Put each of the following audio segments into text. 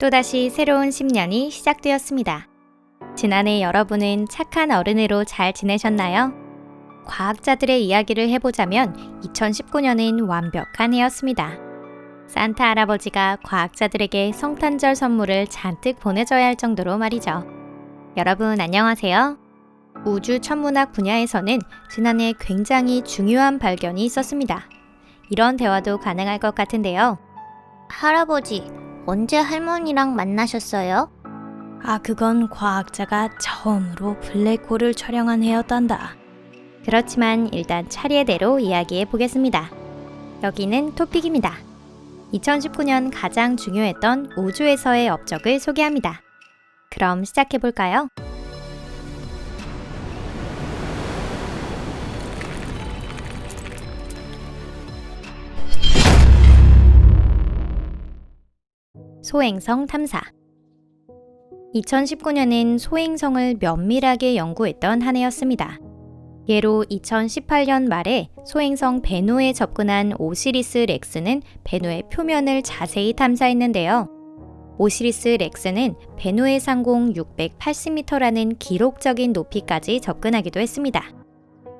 또다시 새로운 10년이 시작되었습니다. 지난해 여러분은 착한 어른으로 잘 지내셨나요? 과학자들의 이야기를 해보자면 2019년은 완벽한 해였습니다. 산타 할아버지가 과학자들에게 성탄절 선물을 잔뜩 보내줘야 할 정도로 말이죠. 여러분 안녕하세요. 우주 천문학 분야에서는 지난해 굉장히 중요한 발견이 있었습니다. 이런 대화도 가능할 것 같은데요. 할아버지, 언제 할머니랑 만나셨어요? 아, 그건 과학자가 처음으로 블랙홀을 촬영한 해였단다. 그렇지만 일단 차례대로 이야기해 보겠습니다. 여기는 토픽입니다. 2019년 가장 중요했던 우주에서의 업적을 소개합니다. 그럼 시작해 볼까요? 소행성 탐사 2019년은 소행성을 면밀하게 연구했던 한 해였습니다. 예로 2018년 말에 소행성 베누에 접근한 오시리스 렉스는 베누의 표면을 자세히 탐사했는데요. 오시리스 렉스는 베누의 상공 680m라는 기록적인 높이까지 접근하기도 했습니다.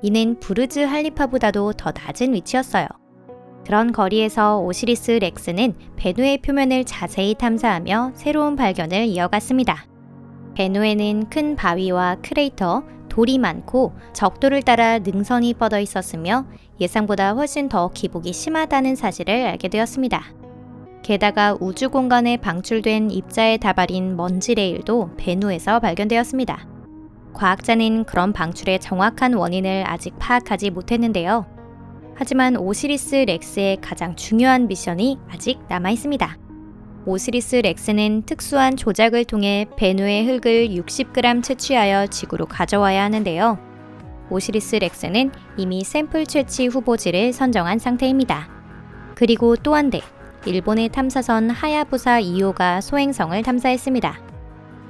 이는 부르즈 할리파보다도 더 낮은 위치였어요. 그런 거리에서 오시리스 렉스는 베누의 표면을 자세히 탐사하며 새로운 발견을 이어갔습니다. 베누에는 큰 바위와 크레이터, 돌이 많고 적도를 따라 능선이 뻗어 있었으며 예상보다 훨씬 더 기복이 심하다는 사실을 알게 되었습니다. 게다가 우주 공간에 방출된 입자의 다발인 먼지 레일도 베누에서 발견되었습니다. 과학자는 그런 방출의 정확한 원인을 아직 파악하지 못했는데요. 하지만 오시리스 렉스의 가장 중요한 미션이 아직 남아 있습니다. 오시리스 렉스는 특수한 조작을 통해 베누의 흙을 60g 채취하여 지구로 가져와야 하는데요. 오시리스 렉스는 이미 샘플 채취 후보지를 선정한 상태입니다. 그리고 또 한 대, 일본의 탐사선 하야부사 2호가 소행성을 탐사했습니다.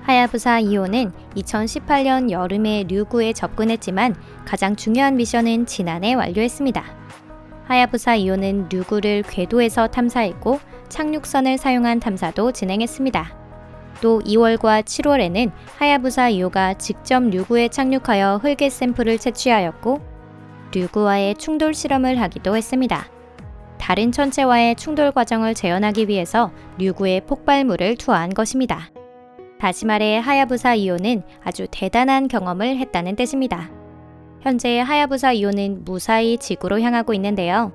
하야부사 2호는 2018년 여름에 류구에 접근했지만 가장 중요한 미션은 지난해 완료했습니다. 하야부사 2호는 류구를 궤도에서 탐사했고 착륙선을 사용한 탐사도 진행했습니다. 또 2월과 7월에는 하야부사 2호가 직접 류구에 착륙하여 흙의 샘플을 채취하였고 류구와의 충돌 실험을 하기도 했습니다. 다른 천체와의 충돌 과정을 재현하기 위해서 류구에 폭발물을 투하한 것입니다. 다시 말해 하야부사 2호는 아주 대단한 경험을 했다는 뜻입니다. 현재 하야부사 2호는 무사히 지구로 향하고 있는데요.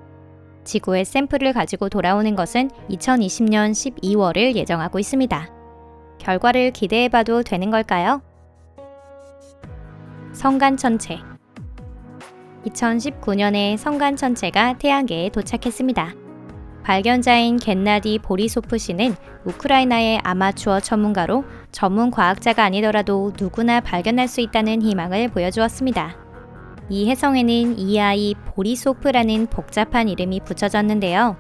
지구의 샘플을 가지고 돌아오는 것은 2020년 12월을 예정하고 있습니다. 결과를 기대해봐도 되는 걸까요? 성간천체 2019년에 성간천체가 태양계에 도착했습니다. 발견자인 겐나디 보리소프 씨는 우크라이나의 아마추어 전문가로 전문 과학자가 아니더라도 누구나 발견할 수 있다는 희망을 보여주었습니다. 이 해성에는 이 아이 보리소프라는 복잡한 이름이 붙여졌는데요.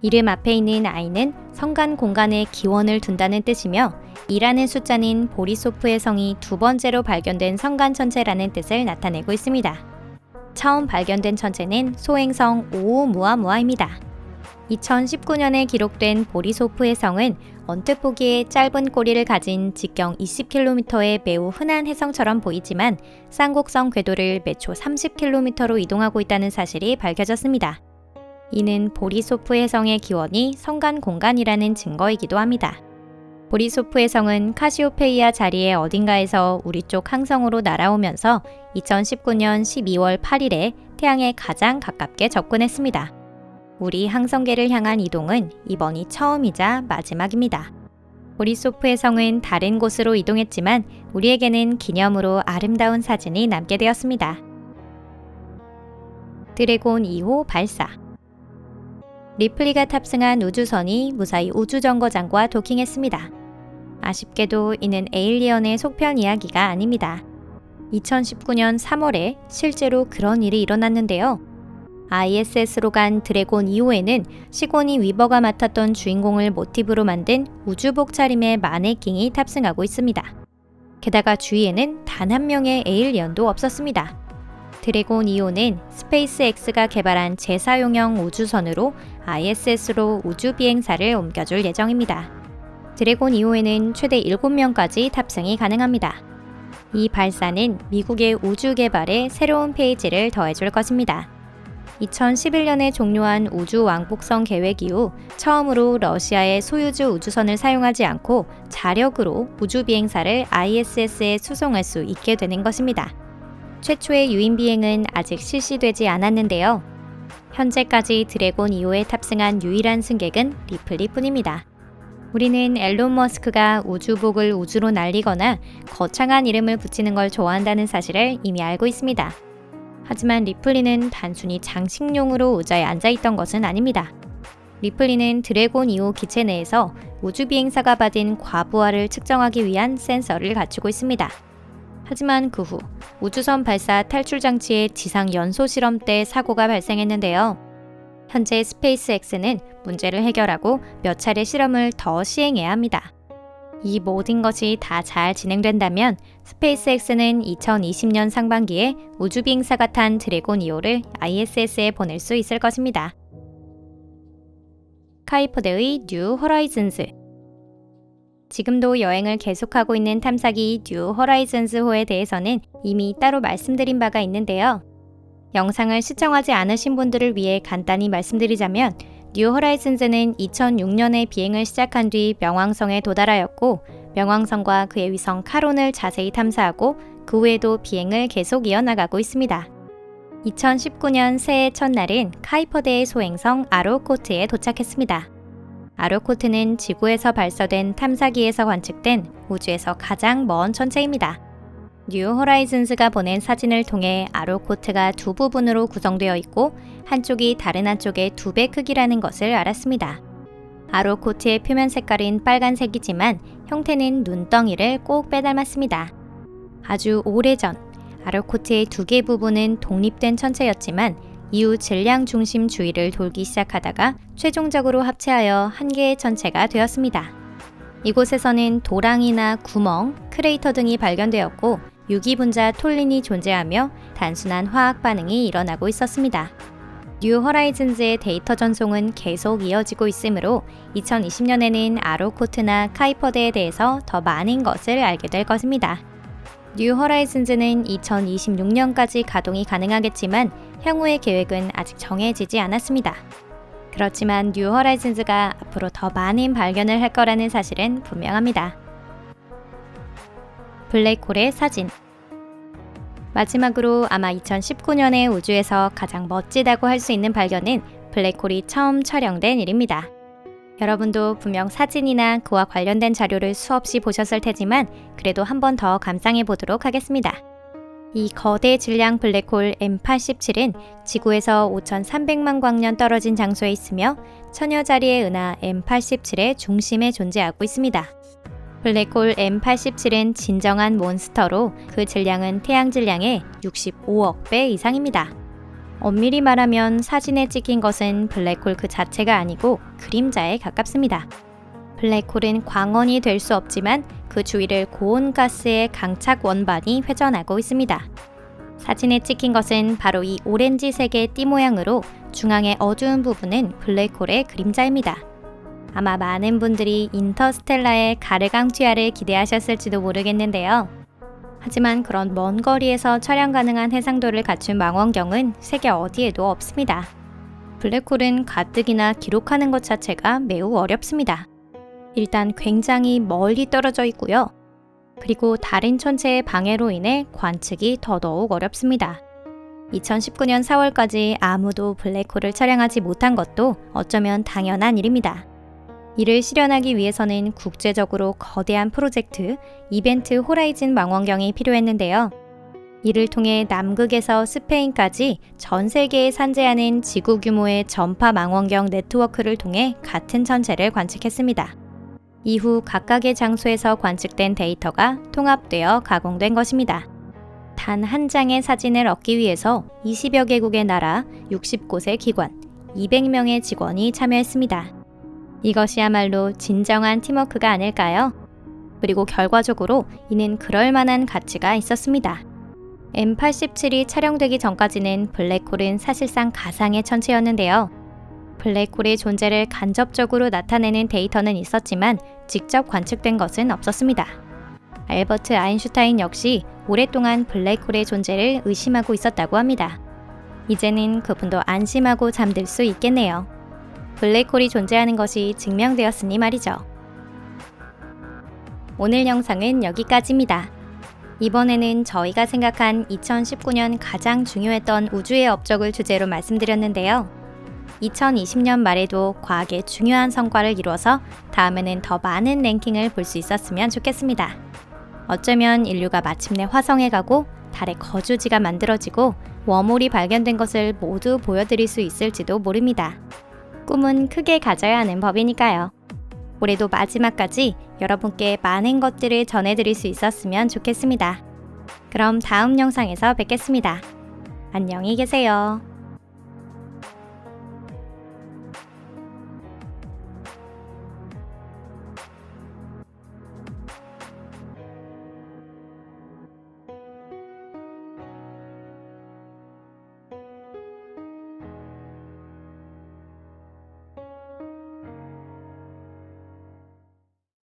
이름 앞에 있는 아이는 성간 공간에 기원을 둔다는 뜻이며 이라는 숫자는 보리소프의 성이 두 번째로 발견된 성간 천체라는 뜻을 나타내고 있습니다. 처음 발견된 천체는 소행성 오오무아무아입니다. 2019년에 기록된 보리소프의 성은 언뜻 보기에 짧은 꼬리를 가진 직경 20km의 매우 흔한 해성처럼 보이지만 쌍곡성 궤도를 매초 30km로 이동하고 있다는 사실이 밝혀졌습니다. 이는 보리소프 해성의 기원이 성간 공간이라는 증거이기도 합니다. 보리소프 해성은 카시오페이아 자리의 어딘가에서 우리 쪽 항성으로 날아오면서 2019년 12월 8일에 태양에 가장 가깝게 접근했습니다. 우리 항성계를 향한 이동은 이번이 처음이자 마지막입니다. 보리소프의 성은 다른 곳으로 이동했지만 우리에게는 기념으로 아름다운 사진이 남게 되었습니다. 드래곤 2호 발사 리플리가 탑승한 우주선이 무사히 우주정거장과 도킹했습니다. 아쉽게도 이는 에일리언의 속편 이야기가 아닙니다. 2019년 3월에 실제로 그런 일이 일어났는데요. ISS로 간 드래곤 2호에는 시고니 위버가 맡았던 주인공을 모티브로 만든 우주복 차림의 마네킹이 탑승하고 있습니다. 게다가 주위에는 단 한 명의 에일리언도 없었습니다. 드래곤 2호는 스페이스X가 개발한 재사용형 우주선으로 ISS로 우주 비행사를 옮겨줄 예정입니다. 드래곤 2호에는 최대 7명까지 탑승이 가능합니다. 이 발사는 미국의 우주 개발에 새로운 페이지를 더해줄 것입니다. 2011년에 종료한 우주 왕복선 계획 이후 처음으로 러시아의 소유주 우주선을 사용하지 않고 자력으로 우주 비행사를 ISS에 수송할 수 있게 되는 것입니다. 최초의 유인 비행은 아직 실시되지 않았는데요. 현재까지 드래곤 2호에 탑승한 유일한 승객은 리플리 뿐입니다. 우리는 앨런 머스크가 우주복을 우주로 날리거나 거창한 이름을 붙이는 걸 좋아한다는 사실을 이미 알고 있습니다. 하지만 리플리는 단순히 장식용으로 의자에 앉아 있던 것은 아닙니다. 리플리는 드래곤 2호 기체 내에서 우주 비행사가 받은 과부하를 측정하기 위한 센서를 갖추고 있습니다. 하지만 그 후 우주선 발사 탈출 장치의 지상 연소 실험 때 사고가 발생했는데요. 현재 스페이스X는 문제를 해결하고 몇 차례 실험을 더 시행해야 합니다. 이 모든 것이 다 잘 진행된다면 스페이스X는 2020년 상반기에 우주 비행사가 탄 드래곤 2호를 ISS에 보낼 수 있을 것입니다. 카이퍼드의 뉴 호라이즌즈 지금도 여행을 계속하고 있는 탐사기 뉴 호라이즌즈호에 대해서는 이미 따로 말씀드린 바가 있는데요. 영상을 시청하지 않으신 분들을 위해 간단히 말씀드리자면 뉴 호라이즌즈는 2006년에 비행을 시작한 뒤 명왕성에 도달하였고 명왕성과 그의 위성 카론을 자세히 탐사하고 그 후에도 비행을 계속 이어나가고 있습니다. 2019년 새해 첫날은 카이퍼대의 소행성 아로코트에 도착했습니다. 아로코트는 지구에서 발사된 탐사기에서 관측된 우주에서 가장 먼 천체입니다. 뉴 호라이즌스가 보낸 사진을 통해 아로코트가 두 부분으로 구성되어 있고 한쪽이 다른 한쪽의 두 배 크기라는 것을 알았습니다. 아로코트의 표면 색깔은 빨간색이지만 형태는 눈덩이를 꼭 빼닮았습니다. 아주 오래전 아로코트의 두 개 부분은 독립된 천체였지만 이후 질량 중심 주위를 돌기 시작하다가 최종적으로 합체하여 한 개의 천체가 되었습니다. 이곳에서는 도랑이나 구멍, 크레이터 등이 발견되었고 유기분자 톨린이 존재하며 단순한 화학 반응이 일어나고 있었습니다. 뉴 허라이즌즈의 데이터 전송은 계속 이어지고 있으므로 2020년에는 아로코트나 카이퍼드에 대해서 더 많은 것을 알게 될 것입니다. 뉴 허라이즌즈는 2026년까지 가동이 가능하겠지만 향후의 계획은 아직 정해지지 않았습니다. 그렇지만 뉴 허라이즌즈가 앞으로 더 많은 발견을 할 거라는 사실은 분명합니다. 블랙홀의 사진 마지막으로 아마 2019년에 우주에서 가장 멋지다고 할 수 있는 발견은 블랙홀이 처음 촬영된 일입니다. 여러분도 분명 사진이나 그와 관련된 자료를 수없이 보셨을 테지만 그래도 한 번 더 감상해 보도록 하겠습니다. 이 거대 질량 블랙홀 M87은 지구에서 5,300만 광년 떨어진 장소에 있으며 천여 자리의 은하 M87의 중심에 존재하고 있습니다. 블랙홀 M87은 진정한 몬스터로 그 질량은 태양 질량의 65억 배 이상입니다. 엄밀히 말하면 사진에 찍힌 것은 블랙홀 그 자체가 아니고 그림자에 가깝습니다. 블랙홀은 광원이 될 수 없지만 그 주위를 고온 가스의 강착 원반이 회전하고 있습니다. 사진에 찍힌 것은 바로 이 오렌지색의 띠 모양으로 중앙의 어두운 부분은 블랙홀의 그림자입니다. 아마 많은 분들이 인터스텔라의 가르강튀아를 기대하셨을지도 모르겠는데요. 하지만 그런 먼 거리에서 촬영 가능한 해상도를 갖춘 망원경은 세계 어디에도 없습니다. 블랙홀은 가뜩이나 기록하는 것 자체가 매우 어렵습니다. 일단 굉장히 멀리 떨어져 있고요. 그리고 다른 천체의 방해로 인해 관측이 더더욱 어렵습니다. 2019년 4월까지 아무도 블랙홀을 촬영하지 못한 것도 어쩌면 당연한 일입니다. 이를 실현하기 위해서는 국제적으로 거대한 프로젝트, 이벤트 호라이즌 망원경이 필요했는데요. 이를 통해 남극에서 스페인까지 전 세계에 산재하는 지구 규모의 전파 망원경 네트워크를 통해 같은 천체를 관측했습니다. 이후 각각의 장소에서 관측된 데이터가 통합되어 가공된 것입니다. 단 한 장의 사진을 얻기 위해서 20여 개국의 나라, 60곳의 기관, 200명의 직원이 참여했습니다. 이것이야말로 진정한 팀워크가 아닐까요? 그리고 결과적으로 이는 그럴 만한 가치가 있었습니다. M87이 촬영되기 전까지는 블랙홀은 사실상 가상의 천체였는데요. 블랙홀의 존재를 간접적으로 나타내는 데이터는 있었지만 직접 관측된 것은 없었습니다. 알버트 아인슈타인 역시 오랫동안 블랙홀의 존재를 의심하고 있었다고 합니다. 이제는 그분도 안심하고 잠들 수 있겠네요. 블랙홀이 존재하는 것이 증명되었으니 말이죠. 오늘 영상은 여기까지입니다. 이번에는 저희가 생각한 2019년 가장 중요했던 우주의 업적을 주제로 말씀드렸는데요. 2020년 말에도 과학의 중요한 성과를 이루어서 다음에는 더 많은 랭킹을 볼 수 있었으면 좋겠습니다. 어쩌면 인류가 마침내 화성에 가고 달의 거주지가 만들어지고 웜홀이 발견된 것을 모두 보여드릴 수 있을지도 모릅니다. 꿈은 크게 가져야 하는 법이니까요. 올해도 마지막까지 여러분께 많은 것들을 전해드릴 수 있었으면 좋겠습니다. 그럼 다음 영상에서 뵙겠습니다. 안녕히 계세요.